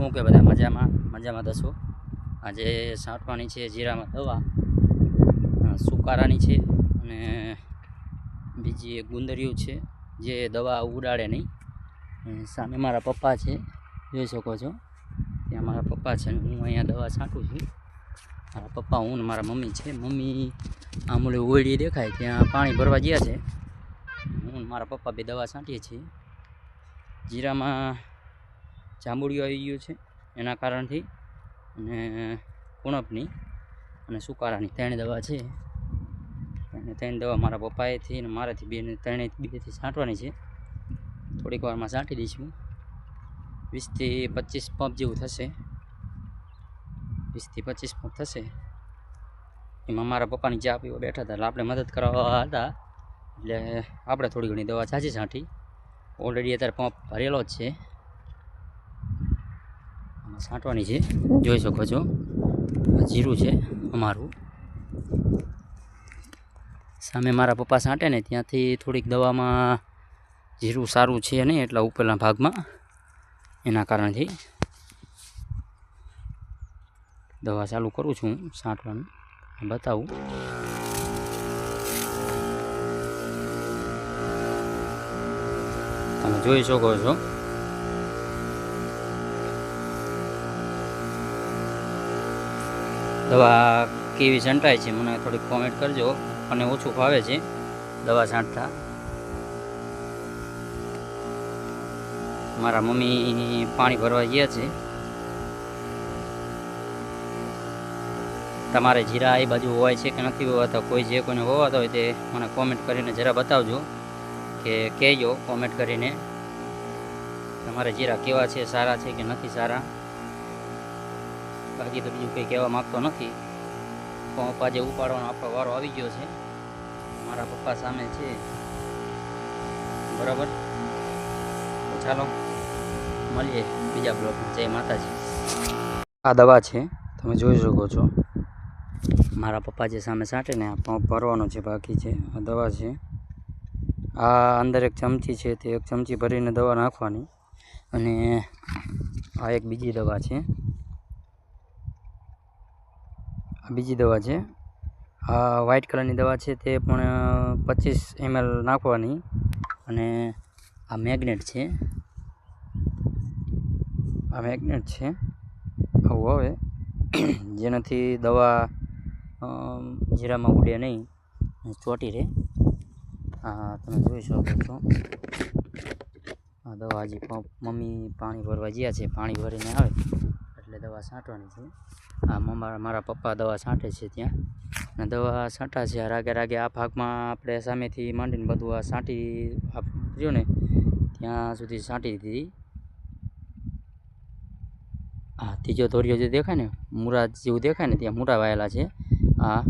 શું કે બધા મજામાં? મજામાં દસો આજે સાંટવાની છે જીરામાં દવા. સુકારાની છે અને બીજી એક ગુંદરિયું છે જે દવા ઉડાડે નહીં. સામે મારા પપ્પા છે, જોઈ શકો છો. ત્યાં મારા પપ્પા છે અને હું અહીંયા દવા છાંટું છું. મારા પપ્પા, હું ને મારા મમ્મી છે. મમ્મી આમ ઓળી દેખાય, ત્યાં પાણી ભરવા ગયા છે. હું મારા પપ્પા બે દવા છાંટીએ છીએ. જીરામાં જાંબુડિયું આવી ગયું છે. એના કારણથી અને કુણપની અને સુકારાની ત્રણ દવા છે. અને ત્રણ દવા મારા પપ્પાએથી અને મારાથી બેને ત્રણે બેથી છાંટવાની છે. થોડીક વારમાં છાંટી દઈશું. વીસથી પચીસ પંપ જેવું થશે. વીસથી પચીસ પંપ થશે. એમાં મારા પપ્પાની ચા પીવા બેઠા હતા. એટલે આપણે મદદ કરવા હતા. એટલે આપણે થોડી ઘણી દવા છાંચી છાંટી. ઓલરેડી અત્યારે પંપ ભરેલો જ છે. છાંટવાની છે, જોઈ શકો છો. જીરું છે અમારું. સામે મારા પપ્પા છાંટે ને ત્યાંથી થોડીક દવામાં જીરું સારું છે નહીં એટલા ઉપરના ભાગમાં. એના કારણથી દવા ચાલુ કરું છું છાંટવાનું બતાવું. તમે જોઈ શકો છો. દવા કેવી છંટાય છે, મને થોડીક કોમેન્ટ કરજો. અને ઓછું ફાવે છે, દવા છાંટતા મારા મમ્મી પાણી ભરવા ગયા છે. તમારે જીરા એ બાજુ હોવાય છે કે નથી હોવાતા કોઈ જે કોઈને હોવાતા હોય તે મને કોમેન્ટ કરીને જરા બતાવજો. કે કહેજો કોમેન્ટ કરીને. તમારે જીરા કેવા છે, સારા છે કે નથી સારા? બાકી તો બીજું કંઈ કહેવા માગતો નથી. પપ્પા જે ઉપાડવાનો આપણો વારો આવી ગયો છે, મારા પપ્પા સામે છે. બરાબર? ચાલો, મળીએ બીજા બ્લોકમાં જય માતાજી. આ દવા છે, તમે જોઈ શકો છો. મારા પપ્પા જે સામે સાંટેને આ ભરવાનો છે, બાકી છે, આ દવા છે. આ અંદર એક ચમચી છે, તે એક ચમચી ભરીને દવા નાખવાની. અને આ એક બીજી દવા છે આ બીજી દવા છે. આ વ્હાઇટ કલરની દવા છે તે પણ પચીસ એમએલ નાખવાની અને આ મેગ્નેટ છે. આ મેગ્નેટ છે. આવું આવે. જેનાથી દવા જીરામાં ઉડે નહીં ચોટી રહે. આ તમે જોઈ શકો છો. આ દવા હજી પંપ, મમ્મી પાણી ભરવા ગયા છે. પાણી ભરીને આવે. એટલે દવા છાંટવાની છે. આ મમ્મા મારા પપ્પા દવા છાંટે છે ત્યાં. અને દવા છાંટા છે, આ રાગે રાગે આ ભાગમાં આપણે સામેથી માંડીને બધું આ છાંટી આપ્યું ને? ત્યાં સુધી છાંટી દીધી. હા, ત્રીજો ધોરિયો જે દેખાય ને, મૂરા જેવું દેખાય ને, ત્યાં મૂરા વાયેલા છે. આ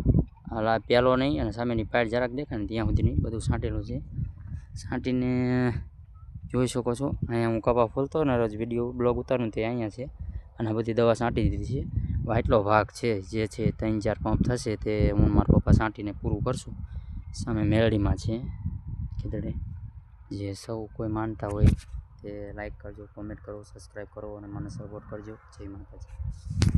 આ પેલો નહીં, અને સામેની પાડ જરાક દેખાય ને, ત્યાં સુધીની બધું છાંટેલું છે. છાંટીને જોઈ શકો છો. અહીંયા હું કપા ફૂલતો ને, રોજ વીડિયો, બ્લોગ ઉતારું તે અહીંયા છે. અને બધી દવા છાંટી દીધી છે. આટલો ભાગ છે, જે છે ત્રણ ચાર પંપ થશે તે હું મારા પપ્પા છાંટીને પૂરું કરશું. સામે મેળડીમાં છે. કીધડે જે સૌ કોઈ માનતા હોય તે લાઈક કરજો કોમેન્ટ કરો સબસ્ક્રાઈબ કરો અને મને સપોર્ટ કરજો. જય માતાજી.